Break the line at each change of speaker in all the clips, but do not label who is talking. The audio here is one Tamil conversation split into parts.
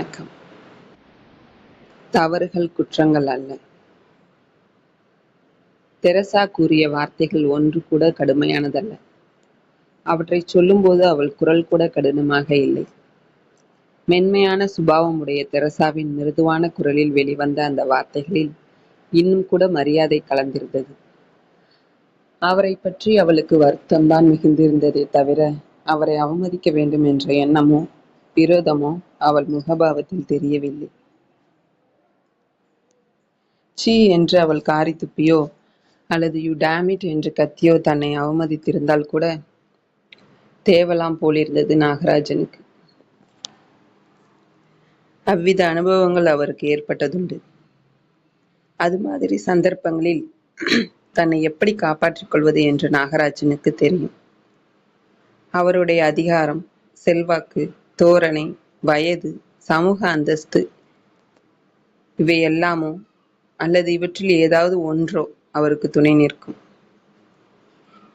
வணக்கம். தவறுகள் குற்றங்கள் அல்ல. தெரசா கூறிய வார்த்தைகள் ஒன்று கூட கடுமையானதல்ல. அவற்றை சொல்லும்போது அவள் குரல் கூட கடினமாக இல்லை. மென்மையான சுபாவமுடைய தெரசாவின் மிருதுவான குரலில் வெளிவந்த அந்த வார்த்தைகளில் இன்னும் கூட மரியாதை கலந்திருந்தது. அவரை பற்றி அவளுக்கு வருத்தம்தான் மிகுந்திருந்ததே தவிர அவரை அவமதிக்க வேண்டும் என்ற எண்ணமோ விரோதமோ அவள் முகபாவத்தில் தெரியவில்லை. சீ என்று அவள் காரி துப்பியோ அல்லது யூ டேமிட் என்று கத்தியோ தன்னை அவமதித்திருந்தால் கூட தேவலாம் போலிருந்தது நாகராஜனுக்கு. அவ்வித அனுபவங்கள் அவருக்கு ஏற்பட்டதுண்டு. அது மாதிரி சந்தர்ப்பங்களில் தன்னை எப்படி காப்பாற்றிக் கொள்வது என்று நாகராஜனுக்கு தெரியும். அவருடைய அதிகாரம் செல்வாக்கு தோரணை வயது சமூக அந்தஸ்து இவை எல்லாமோ அல்லது இவற்றில் ஏதாவது ஒன்றோ அவருக்கு துணை நிற்கும்.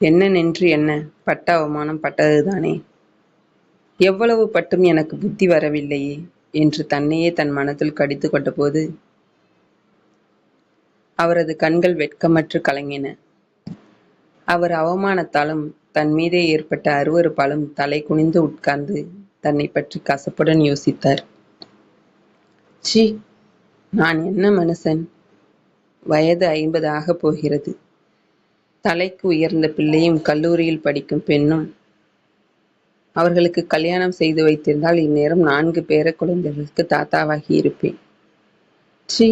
என்ன நின்று என்ன பட்ட அவமானம் பட்டதுதானே. எவ்வளவு பட்டும் எனக்கு புத்தி வரவில்லையே என்று தன்னையே தன் மனத்தில் கடித்து கொண்டபோது அவரது கண்கள் வெட்கமற்று கலங்கின. அவர் அவமானத்தாலும் தன் மீதே ஏற்பட்ட அருவறுப்பாலும் தலை குனிந்து உட்கார்ந்து தன்னை பற்றி கசப்புடன் யோசித்தார். சி நான் என்ன மனுஷன்? வயது ஐம்பது ஆகப் போகிறது. தலைக்கு உயர்ந்த பிள்ளையும் கல்லூரியில் படிக்கும் பெண்ணும் அவர்களுக்கு கல்யாணம் செய்து வைத்திருந்தால் இந்நேரம் நான்கு பேர குழந்தைகளுக்கு தாத்தாவாகி இருப்பேன். சி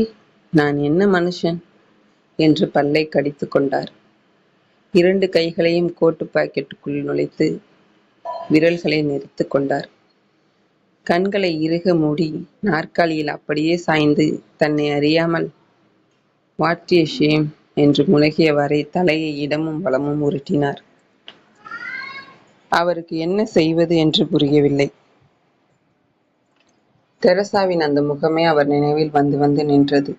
நான் என்ன மனுஷன்? என்று பல்லை கடித்து கொண்டார். இரண்டு கைகளையும் கோட்டு பாக்கெட்டுக்குள் நுழைத்து விரல்களை நெரித்து கொண்டார். கண்களை இறுக மூடி நாற்காலியில் அப்படியே சாய்ந்து தன்னை அறியாமல் வாட்டிய ஷேம் என்று முழகியவாறே தலையை இடமும் வளமும் உருட்டினார். அவருக்கு என்ன செய்வது என்று புரியவில்லை. தெரசாவின் அந்த முகமே அவர் நினைவில் வந்து வந்து நின்றது.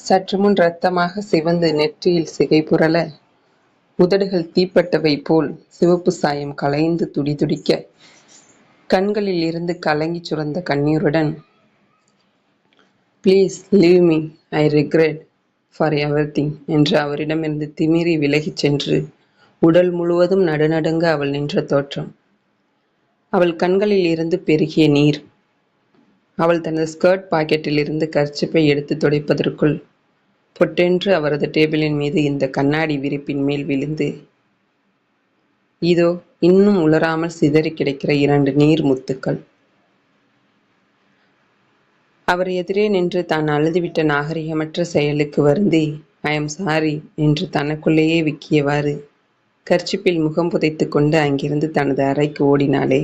சற்று முன் ரத்தமாக சிவந்து நெற்றியில் சிகை புரள உதடுகள் தீப்பட்டவை போல் சிவப்பு சாயம் கலைந்து துடிதுடிக்க கண்களில் இருந்து கலங்கி சுரந்த கண்ணீருடன் please leave me I regret for everything என்று அவரிடமிருந்து திமிரி விலகிச் சென்று உடல் முழுவதும் நடுநடுங்க அவள் நின்ற தோற்றம். அவள் கண்களில் இருந்து பெருகிய நீர். அவள் தனது ஸ்கர்ட் பாக்கெட்டில் இருந்து கர்ச்சிப்பை எடுத்து துடைப்பதற்குள் பொட்டென்று அவரது டேபிளின் மீது இந்த கண்ணாடி விரிப்பின் மேல் விழுந்து இதோ இன்னும் உலராமல் சிதறி கிடக்கிற இரண்டு நீர் முத்துக்கள் அவர் எதிரே நின்று தான் அழுதுவிட்ட நாகரிகமற்ற செயலுக்கு வருந்தி ஐ எம் சாரி என்று தனக்குள்ளேயே விக்கியவாறு கர்ச்சிப்பில் முகம் புதைத்து கொண்டு அங்கிருந்து தனது அறைக்கு ஓடினாளே.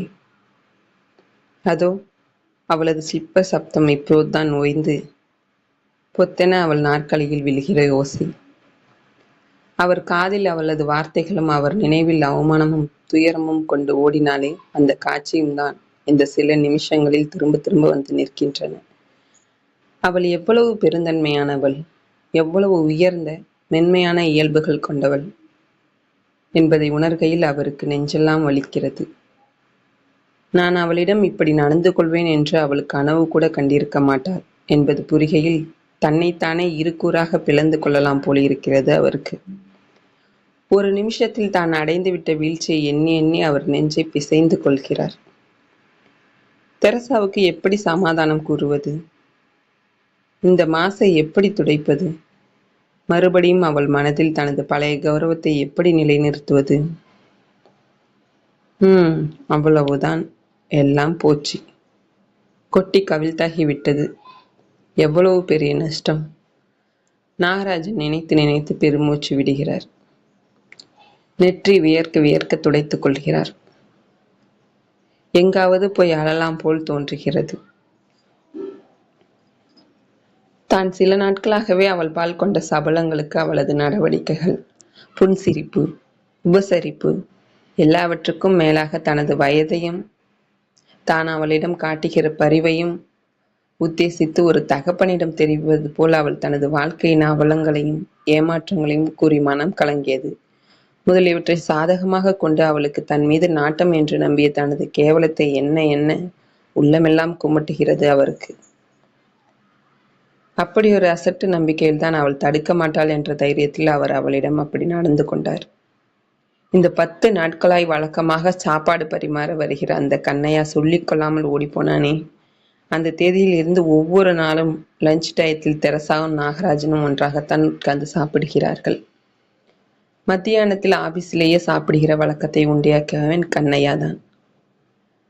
அதோ அவளது சிற்ப சப்தம் இப்போதுதான் ஓய்ந்து பொத்தென அவள் நாற்காலியில் விழுகிற ஓசை. அவர் காதில் அவளது வார்த்தைகளும் அவர் நினைவில் அவமானமும் துயரமும் கொண்டு ஓடினாலே அந்த காட்சியும் தான் இந்த சில நிமிஷங்களில் திரும்ப திரும்ப வந்து நிற்கின்றன. அவள் எவ்வளவு பெருந்தன்மையானவள் எவ்வளவு உயர்ந்த மென்மையான இயல்புகள் கொண்டவள் என்பதை உணர்கையில் அவருக்கு நெஞ்செல்லாம் வலிக்கிறது. நான் அவளிடம் இப்படி நடந்து கொள்வேன் என்று அவள் கனவு கூட கண்டிருக்க மாட்டாள் என்பது புரிகையில் தன்னைத்தானே இருக்கூறாக பிளந்து கொள்ளலாம் போலிருக்கிறது அவருக்கு. ஒரு நிமிஷத்தில் தான் அடைந்துவிட்ட வீழ்ச்சியை எண்ணி எண்ணி அவர் நெஞ்சை பிசைந்து கொள்கிறார். தெரசாவுக்கு எப்படி சமாதானம் கூறுவது? இந்த மாசை எப்படி துடைப்பது? மறுபடியும் அவள் மனதில் தனது பழைய கௌரவத்தை எப்படி நிலைநிறுத்துவது? ம் அவ்வளவுதான். எல்லாம் போச்சு. கொட்டி கவிழ்த்தாகி விட்டது. எவ்வளவு பெரிய நஷ்டம். நாகராஜன் நினைத்து நினைத்து பெருமூச்சு விடுகிறார். நெற்றி வியர்க்க வியர்க்க துடைத்துக் கொள்கிறார். எங்காவது போய் அழலாம் போல் தோன்றுகிறது. தான் சில நாட்களாகவே அவள் பால் கொண்ட சபலங்களுக்கு அவளது நடவடிக்கைகள் புன்சிரிப்பு உபசரிப்பு எல்லாவற்றுக்கும் மேலாக தனது வயதையும் தான் அவளிடம் காட்டுகிற பரிவையும் உத்தேசித்து ஒரு தகப்பனிடம் தெரிவது போல் அவள் தனது வாழ்க்கையின் அவலங்களையும் ஏமாற்றங்களையும் கூறி மனம் கலங்கியது. முதலியவற்றை சாதகமாக கொண்டு அவளுக்கு தன் மீது நாட்டம் என்று நம்பிய தனது கேவலத்தை என்ன என்ன உள்ளமெல்லாம் குமட்டுகிறது அவருக்கு. அப்படி ஒரு அசட்டு நம்பிக்கையில்தான் அவள் தடுக்க மாட்டாள் என்ற தைரியத்தில் அவர் அவளிடம் அப்படி நடந்து கொண்டார். இந்த பத்து நாட்களாய் வழக்கமாக சாப்பாடு பரிமாற வருகிற அந்த கண்ணையா சொல்லிக்கொள்ளாமல் ஓடிப்போனானே. அந்த தேதியில் இருந்து ஒவ்வொரு நாளும் லஞ்ச் டயத்தில் தெரசாவும் நாகராஜனும் ஒன்றாகத்தான் உட்கார்ந்து சாப்பிடுகிறார்கள். மத்தியானத்தில் ஆபீஸ்லேயே சாப்பிடுகிற வழக்கத்தை உண்டியாக்கியவன் கண்ணையா தான்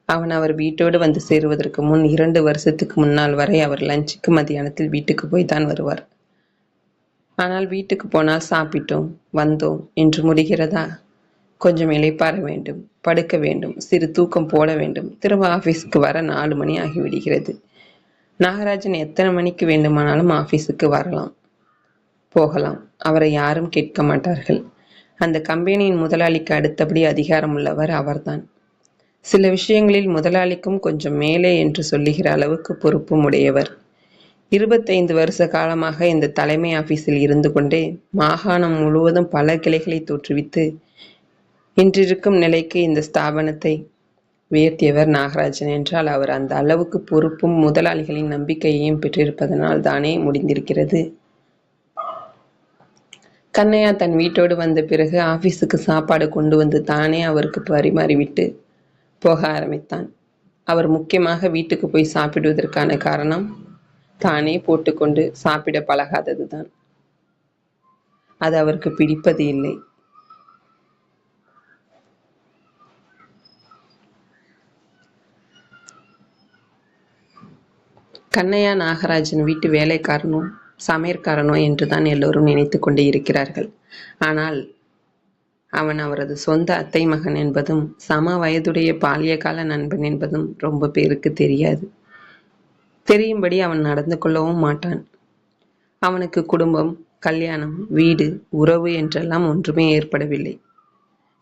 அவன் அவர் வீட்டோடு வந்து சேருவதற்கு முன் இரண்டு வருஷத்துக்கு முன்னால் வரை அவர் லஞ்சுக்கு மத்தியானத்தில் வீட்டுக்கு போய் தான் வருவார். ஆனால் வீட்டுக்கு போனால் சாப்பிட்டோம் வந்தோம் என்று முடிகிறதா? கொஞ்சம் இளைப்பாற வேண்டும் படுக்க வேண்டும் சிறு தூக்கம் போட வேண்டும். திரும்ப ஆஃபீஸுக்கு வர நாலு மணி ஆகிவிடுகிறது. நாகராஜன் எத்தனை மணிக்கு வேண்டுமானாலும் ஆஃபீஸுக்கு வரலாம். போகலாம். அவரை யாரும் கேட்க மாட்டார்கள். அந்த கம்பெனியின் முதலாளிக்கு அடுத்தபடி அதிகாரம் உள்ளவர் அவர்தான். சில விஷயங்களில் முதலாளிக்கும் கொஞ்சம் மேலே என்று சொல்லுகிற அளவுக்கு பொறுப்பும் உடையவர் இருபத்தைந்து வருஷ காலமாக இந்த தலைமை ஆபீஸில் இருந்து கொண்டே மாகாணம் முழுவதும் பல கிளைகளை தோற்றுவித்து இன்றிருக்கும் நிலைக்கு இந்த ஸ்தாபனத்தை உயர்த்தியவர் நாகராஜன் என்றால் அவர் அந்த அளவுக்கு பொறுப்பும் முதலாளிகளின் நம்பிக்கையையும் பெற்றிருப்பதனால் தானே முடிந்திருக்கிறது. கண்ணையா தன் வீட்டோடு வந்த பிறகு ஆபீஸுக்கு சாப்பாடு கொண்டு வந்து தானே அவருக்கு பரிமாறிவிட்டு போக ஆரம்பித்தான். அவர் முக்கியமாக வீட்டுக்கு போய் சாப்பிடுவதற்கான காரணம் தானே போட்டுக்கொண்டு சாப்பிட பழகாததுதான். அது அவருக்கு பிடிப்பது இல்லை. கண்ணையா நாகராஜன் வீட்டு வேலைக்காரனும் சமையற்காரனோ என்றுதான் எல்லோரும் நினைத்து கொண்டு இருக்கிறார்கள். ஆனால் அவன் அவரது சொந்த அத்தை மகன் என்பதும் சம வயதுடைய பால்யகால நண்பன் என்பதும் ரொம்ப பேருக்கு தெரியாது. தெரியும்படி அவன் நடந்து கொள்ளவும் மாட்டான். அவனுக்கு குடும்பம் கல்யாணம் வீடு உறவு என்றெல்லாம் ஒன்றுமே ஏற்படவில்லை.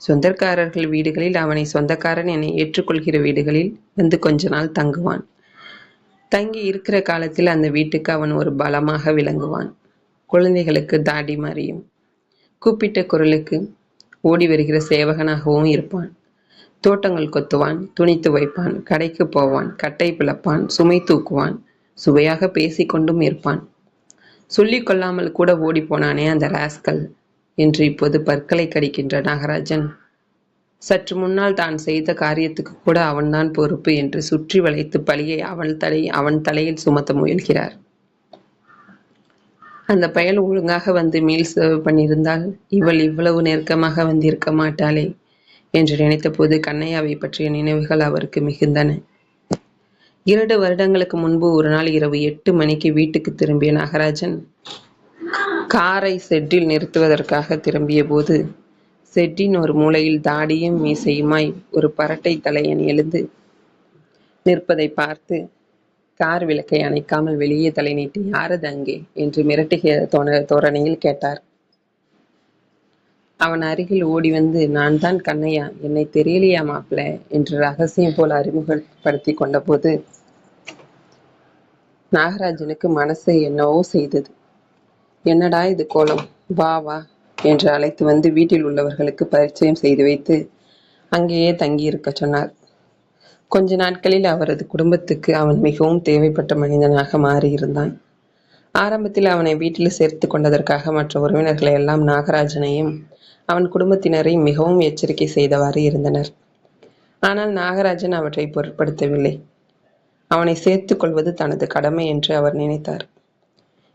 சொந்தக்காரர்கள் வீடுகளில் அவனை சொந்தக்காரன் என ஏற்றுக்கொள்கிற வீடுகளில் வந்து கொஞ்ச நாள் தங்குவான். தங்கி இருக்கிற காலத்தில் அந்த வீட்டுக்கு அவன் ஒரு பலமாக விளங்குவான். குழந்தைகளுக்கு தாடி மாறியும். கூப்பிட்ட குரலுக்கு ஓடி வருகிற சேவகனாகவும் இருப்பான். தோட்டங்கள் கொத்துவான் துணி துவைப்பான் கடைக்கு போவான் கட்டை பிளப்பான் சுமை தூக்குவான் சுவையாக பேசிக்கொண்டும் இருப்பான். சொல்லிக் கொள்ளாமல் கூட ஓடி போனானே அந்த ராஸ்கல் என்று இப்போது பற்களை கடிக்கின்ற நாகராஜன். சற்று முன்னால் தான் செய்த காரியத்துக்கு கூட அவன்தான் பொறுப்பு என்று சுற்றி வளைத்து பழியை அவன் தலை அவன் தலையில் சுமத்த முயல்கிறார். அந்த பயல் ஒழுங்காக வந்து மீல் சர்வ் பண்ணியிருந்தால் இவள் இவ்வளவு நெருக்கமாக வந்திருக்க மாட்டாளே என்று நினைத்தபோது கண்ணையாவை பற்றிய நினைவுகள் அவருக்கு மிகுந்தன. இரண்டு வருடங்களுக்கு முன்பு ஒரு நாள் இரவு எட்டு மணிக்கு வீட்டுக்கு திரும்பிய நாகராஜன் காரை செட்டில் நிறுத்துவதற்காக திரும்பிய போது செட்டின் ஒரு மூலையில் தாடியும் மீசையுமாய் ஒரு பரட்டை தலையன் எழுந்து நிற்பதை பார்த்து கார் விளக்கை அணைக்காமல் வெளியே தலை நீட்டி யாரது அங்கே? என்று மிரட்டுகிற தோண தோரணையில் கேட்டார். அவன் அருகில் ஓடி வந்து நான் தான் கண்ணையா? என்னை தெரியலையா மாப்பிள்ள என்று ரகசியம் போல் அறிமுகப்படுத்தி கொண்டபோது நாகராஜனுக்கு மனசு என்னவோ செய்தது. என்னடா இது கோலம்? வா வா என்று அழைத்து வந்து வீட்டில் உள்ளவர்களுக்கு பரிச்சயம் செய்து வைத்து அங்கேயே தங்கியிருக்க சொன்னார். கொஞ்ச நாட்களில் அவரது குடும்பத்துக்கு அவன் மிகவும் தேவைப்பட்ட மனிதனாக மாறியிருந்தான். ஆரம்பத்தில் அவனை வீட்டில் சேர்த்து கொண்டதற்காக மற்ற உறவினர்களை எல்லாம் நாகராஜனையும் அவன் குடும்பத்தினரை மிகவும் எச்சரிக்கை செய்தவாறு இருந்தனர். ஆனால் நாகராஜன் அவற்றை பொருட்படுத்தவில்லை. அவனை சேர்த்துக் கொள்வது தனது கடமை என்று அவர் நினைத்தார்.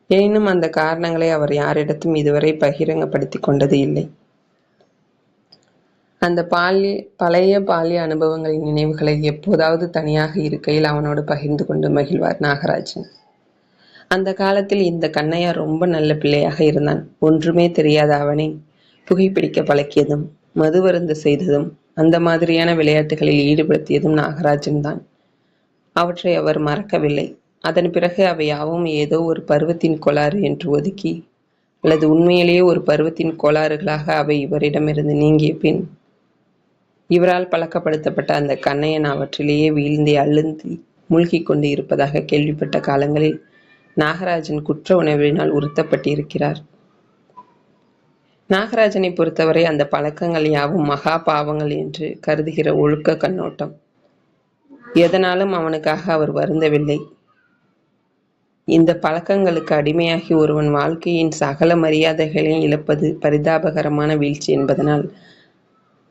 எனினும் அந்த காரணங்களை அவர் யாரிடத்தும் இதுவரை பகிரங்கப்படுத்தி கொண்டது இல்லை. அந்த பால்ய பழைய பால்ய அனுபவங்களின் நினைவுகளை எப்போதாவது தனியாக இருக்கையில் அவனோடு பகிர்ந்து கொண்டு மகிழ்வார் நாகராஜன். அந்த காலத்தில் இந்த கண்ணையா ரொம்ப நல்ல பிள்ளையாக இருந்தான். ஒன்றுமே தெரியாத அவனை புகைப்பிடிக்க பழக்கியதும் மதுவருந்து செய்ததும் அந்த மாதிரியான விளையாட்டுகளில் ஈடுபடுத்தியதும் நாகராஜன் தான் அவற்றை அவர் மறக்கவில்லை. அதன் பிறகு அவை யாவும் ஏதோ ஒரு பருவத்தின் கோளாறு என்று ஒதுக்கி அல்லது உண்மையிலேயே ஒரு பருவத்தின் கோளாறுகளாக அவை இவரிடமிருந்து நீங்கிய பின் இவரால் பழக்கப்படுத்தப்பட்ட அந்த கண்ணையன் அவற்றிலேயே வீழ்ந்து அழுந்தி மூழ்கி கொண்டு இருப்பதாக கேள்விப்பட்ட காலங்களில் நாகராஜன் குற்ற உணர்வினால் உறுத்தப்பட்டிருக்கிறார் நாகராஜனை பொறுத்தவரை அந்த பழக்கங்கள் யாவும் மகா பாவங்கள் என்று கருதுகிற ஒழுக்க கண்ணோட்டம். எதனாலும் அவனுக்காக அவர் வருந்தவில்லை. இந்த பழக்கங்களுக்கு அடிமையாகி ஒருவன் வாழ்க்கையின் சகல மரியாதைகளையும் இழப்பது பரிதாபகரமான வீழ்ச்சி என்பதனால்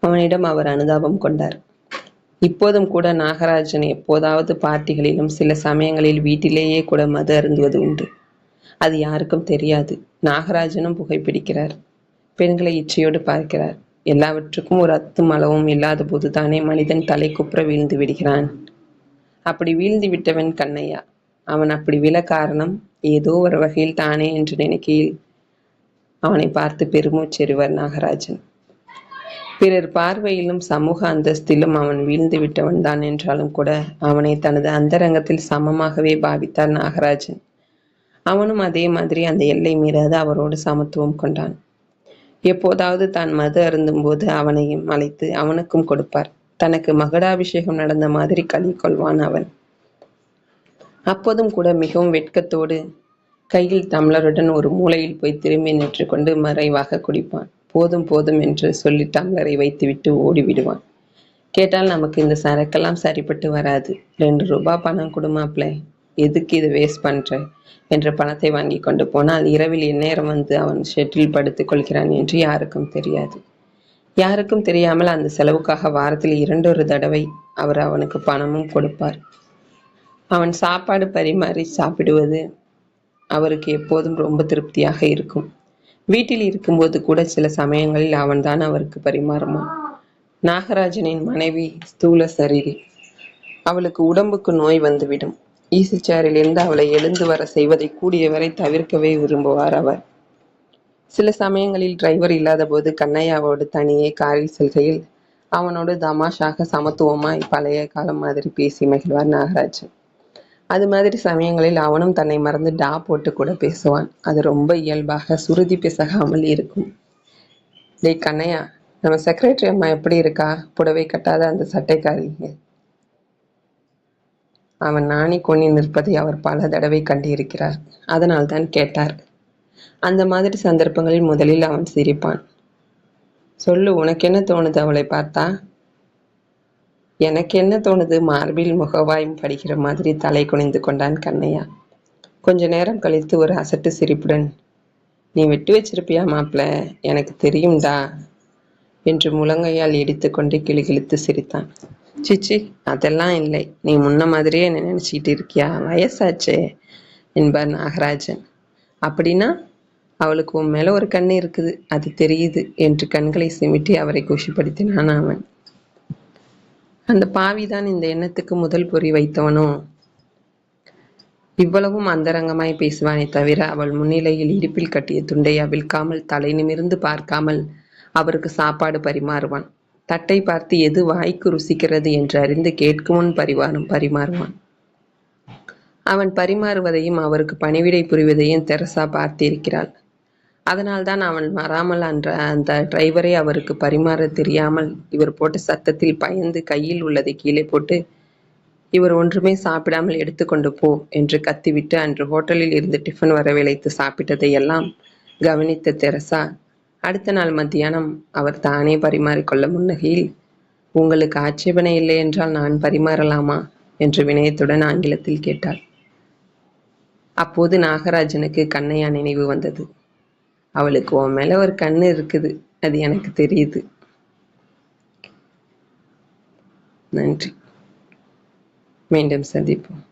அவனிடம் அவர் அனுதாபம் கொண்டார். இப்போதும் கூட நாகராஜன் எப்போதாவது பார்ட்டிகளிலும் சில சமயங்களில் வீட்டிலேயே கூட மது அருந்துவது உண்டு. அது யாருக்கும் தெரியாது. நாகராஜனும் புகைப்பிடிக்கிறார். பெண்களை இச்சையோடு பார்க்கிறார். எல்லாவற்றுக்கும் ஒரு அத்தும் அளவும் இல்லாத போதுதானே மனிதன் தலை குப்புற வீழ்ந்து விடுகிறான். அப்படி வீழ்ந்து விட்டவன் கண்ணையா? அவன் அப்படி விழ காரணம் ஏதோ ஒரு வகையில் தானே என்று நினைக்கையில் அவனை பார்த்து பெருமூச்செறிவர் நாகராஜன். பிறர் பார்வையிலும் சமூக அந்தஸ்திலும் அவன் வீழ்ந்து விட்டவன் தான் என்றாலும் கூட அவனை தனது அந்தரங்கத்தில் சமமாகவே பாவித்தார் நாகராஜன். அவனும் அதே மாதிரி அந்த எல்லை மீறாது அவரோடு சமத்துவம் கொண்டான். எப்போதாவது தான் மது அருந்தும் போது அவனையும் அழைத்து அவனுக்கும் கொடுப்பார். தனக்கு மகடாபிஷேகம் நடந்த மாதிரி களி கொள்வான் அவன். அப்போதும் கூட மிகவும் வெட்கத்தோடு கையில் டம்ளருடன் ஒரு மூலையில் போய் திரும்பி நின்று கொண்டு மறைவாக குடிப்பான். போதும் போதும் என்று சொல்லி டம்ளரை வைத்துவிட்டு ஓடிவிடுவான். கேட்டால் நமக்கு இந்த சரக்கெல்லாம் சரிப்பட்டு வராது. ரெண்டு ரூபா பணம் கொடுமாப்ல எதுக்கு இதை வேஸ்ட் பண்ற? என்ற பணத்தை வாங்கி கொண்டு போனால் இரவில் எந்நேரம் வந்து அவன் ஷெட்டில் படுத்துக் கொள்கிறான் என்று யாருக்கும் தெரியாது. யாருக்கும் தெரியாமல் அந்த செலவுக்காக வாரத்தில் இரண்டொரு தடவை அவர் அவனுக்கு பணமும் கொடுப்பார். அவன் சாப்பாடு பரிமாறி சாப்பிடுவது அவருக்கு எப்போதும் ரொம்ப திருப்தியாக இருக்கும். வீட்டில் இருக்கும்போது கூட சில சமயங்களில் அவன்தான் அவருக்கு பரிமாறுமான் நாகராஜனின் மனைவி ஸ்தூல சரீரி. அவளுக்கு உடம்புக்கு நோய் வந்துவிடும். ஈசிச்சாரிலிருந்து அவளை எழுந்து வர செய்வதை கூடியவரை தவிர்க்கவே விரும்புவார் அவர். சில சமயங்களில் டிரைவர் இல்லாத போது கண்ணையாவோடு தனியே காரில் செல்கையில் அவனோடு தமாஷாக சமத்துவமாய் பழைய காலம் மாதிரி பேசி மகிழ்வார் நாகராஜன். அது மாதிரி சமயங்களில் அவனும் தன்னை மறந்து டா போட்டு கூட பேசுவான். அது ரொம்ப இயல்பாக சுருதி பிசகாமல் இருக்கும். டே கண்ணையா நம்ம செக்ரட்டரி அம்மா எப்படி இருக்கா? புடவை கட்டாத அந்த சட்டைக்காரிங்க. அவன் நாணி கொண்டு நிற்பதை அவர் பல தடவை கண்டிருக்கிறார். அதனால் தான் கேட்டார். அந்த மாதிரி சந்தர்ப்பங்களில் முதலில் அவன் சிரிப்பான். சொல்லு உனக்கு என்ன தோணுது அவளை பார்த்தா? எனக்கு என்ன தோணுது? மார்பில் முகவாயும் படிக்கிற மாதிரி தலை குனிந்து கொண்டான் கண்ணையா. கொஞ்ச நேரம் கழித்து ஒரு அசட்டு சிரிப்புடன் நீ விட்டு வச்சிருப்பியா மாப்பிள? எனக்கு தெரியும்டா என்று முழங்கையால் எடுத்துக்கொண்டு கிளிகிழித்து சிரித்தான். சிச்சி அதெல்லாம் இல்லை. நீ முன்ன மாதிரியே என்ன நினச்சிக்கிட்டு இருக்கியா? வயசாச்சே என்பார் நாகராஜன். அப்படின்னா அவளுக்கு உன் மேலே ஒரு கண்ணு இருக்குது. அது தெரியுது என்று கண்களை சிமிட்டி அவரை குஷிப்படுத்தினான் அவன். அந்த பாவிதான் இந்த எண்ணத்துக்கு முதல் பொறி வைத்தவனோ? இவ்வளவும் அந்தரங்கமாய் பேசுவானே தவிர அவள் முன்னிலையில் இடுப்பில் கட்டிய துண்டை அவிழ்க்காமல் தலை நிமிர்ந்து பார்க்காமல் அவருக்கு சாப்பாடு பரிமாறுவான். தட்டை பார்த்து எது வாய்க்கு ருசிக்கிறது என்று அறிந்து கேட்கும் முன் பரிவாரும் பரிமாறுவான். அவன் பரிமாறுவதையும் அவருக்கு பணிவிடை புரிவதையும் தெரசா பார்த்திருக்கிறாள். அதனால்தான் அவன் வராமல் அன்ற அந்த டிரைவரை அவருக்கு பரிமாற தெரியாமல் இவர் போட்ட சத்தத்தில் பயந்து கையில் உள்ளதை கீழே போட்டு இவர் ஒன்றுமே சாப்பிடாமல் எடுத்துக்கொண்டு போ என்று கத்திவிட்டு அன்று ஹோட்டலில் இருந்து டிஃபன் வரவழைத்து சாப்பிட்டதை எல்லாம் கவனித்த தெரசா அடுத்த நாள் மத்தியானம் அவர் தானே பரிமாறிக்கொள்ள முன்னகையில் உங்களுக்கு ஆட்சேபனை இல்லை என்றால் நான் பரிமாறலாமா? என்று வினயத்துடன் ஆங்கிலத்தில் கேட்டார் அப்போது நாகராஜனுக்கு கண்ணையா நினைவு வந்தது. அவளுக்கு உன் மேல ஒரு கண்ணு இருக்குது. அது எனக்கு தெரியுது. நன்றி. மீண்டும் சந்திப்போம்.